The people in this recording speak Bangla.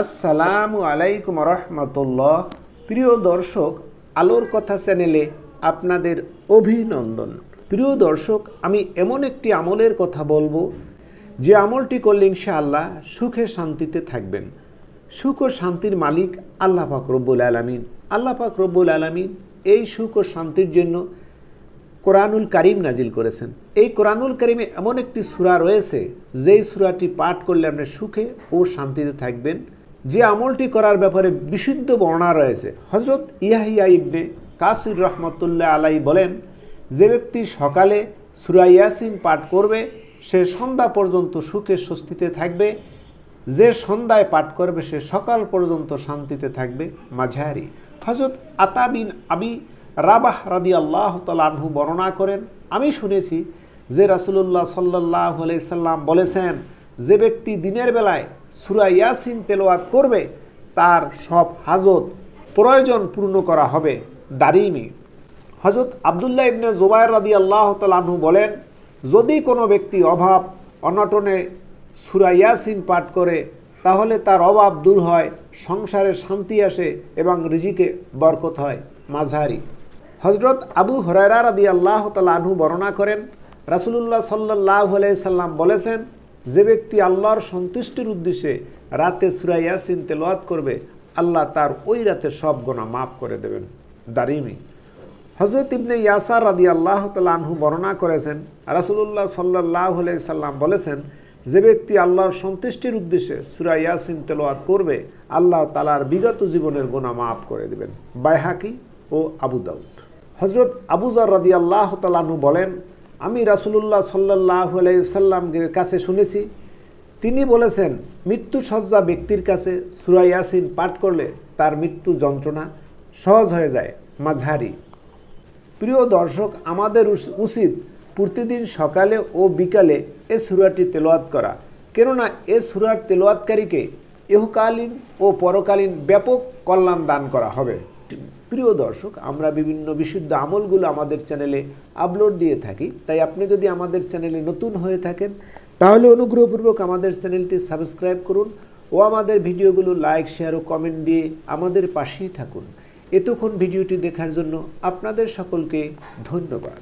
আসসালামু আলাইকুম রহমতুল্লাহ। প্রিয় দর্শক, আলোর কথা চ্যানেলে আপনাদের অভিনন্দন। প্রিয় দর্শক, আমি এমন একটি আমলের কথা বলব, যে আমলটি করলে ইনশাআল্লাহ সুখে শান্তিতে থাকবেন। সুখ ও শান্তির মালিক আল্লাহ পাক রব্বুল আলমিন। আল্লাহ পাক রব্বুল আলমিন এই সুখ ও শান্তির জন্য কোরআনুল কারিম নাজিল করেছেন। এই কোরআনুল কারিমে এমন একটি সূরা রয়েছে, যেই সূরাটি পাঠ করলে আপনি সুখে ও শান্তিতে থাকবেন। যে আমলটি করার ব্যাপারে বিশুদ্ধ বর্ণনা রয়েছে। হজরত ইয়াহিয়া ইবনে কাসির রহমতুল্লাহ আলাই বলেন, যে ব্যক্তি সকালে সূরা ইয়াসিন পাঠ করবে, সে সন্ধ্যা পর্যন্ত সুখে স্বস্তিতে থাকবে। যে সন্ধ্যায় পাঠ করবে, সে সকাল পর্যন্ত শান্তিতে থাকবে। মাঝারি। হজরত আতাবিন আবি রাবাহ রাদি আল্লাহ তালাহু বর্ণনা করেন, আমি শুনেছি যে রাসুলুল্লাহ সাল্লাহ সাল্লাম বলেছেন, যে ব্যক্তি দিনের বেলায় সুরা ইয়াসিন তেলোয়াত করবে, তার সব হাজত প্রয়োজন পূর্ণ করা হবে দারিমি। হজরত আবদুল্লাহ ইবনে জোবায়ের রাদি আল্লাহ তালাহু বলেন, যদি কোনো ব্যক্তি অভাব, অনটনে সুরা ইয়াসিন পাঠ করে, তাহলে তার অভাব দূর হয়, সংসারে শান্তি আসে এবং রিজিকে বরকত হয়। মাঝারি হজরত আবু হরাইরা রাদি আল্লাহ তালাহু বর্ণনা করেন, রাসুলুল্লাহ সাল্লাহ সাল্লাম বলেছেন যে ব্যক্তি আল্লাহর সন্তুষ্টির উদ্দেশ্যে রাতে সুরা ইয়াসিন তেলোয়াত করবে, আল্লাহ তার ওই রাতে সব গোনা মাফ করে দেবেন। দারিমি। হজরত ইবনে ইয়াসার রাদি আল্লাহ তালাহু বর্ণনা করেছেন, রাসুলুল্লাহ সাল্লাহ সাল্লাম বলেছেন, যে ব্যক্তি আল্লাহর সন্তুষ্টির উদ্দেশ্যে সুরা ইয়াসিন তেলোয়াত করবে, আল্লাহ তালার বিগত জীবনের গোনা মাফ করে দেবেন। বাইহাকি ও আবু দাউদ। হজরত আবুজার রাদি আল্লাহ তালাহু বলেন আমি রাসুলুল্লাহ সাল্লাহ সাল্লামের কাছে শুনেছি। তিনি বলেছেন মৃত্যু সজ্জা ব্যক্তির কাছে সুরা ইয়াসিন পাঠ করলে তার মৃত্যু যন্ত্রণা সহজ হয়ে যায় মাঝহারি প্রিয় দর্শক, আমাদের উচিত প্রতিদিন সকালে ও বিকালে এ সুরাটি তেলোয়াত করা। কেননা এ সুরার তেলোয়াতকারীকে ইহকালীন ও পরকালীন ব্যাপক কল্যাণ দান করা হবে। প্রিয় দর্শক, আমরা বিভিন্ন বিশুদ্ধ আমলগুলো আমাদের চ্যানেলে আপলোড দিয়ে থাকি। তাই আপনি যদি আমাদের চ্যানেলে নতুন হয়ে থাকেন, তাহলে অনুগ্রহপূর্বক আমাদের চ্যানেলটি সাবস্ক্রাইব করুন ও আমাদের ভিডিওগুলো লাইক শেয়ার ও কমেন্ট দিয়ে আমাদের পাশেই থাকুন। এতক্ষণ ভিডিওটি দেখার জন্য আপনাদের সকলকে ধন্যবাদ।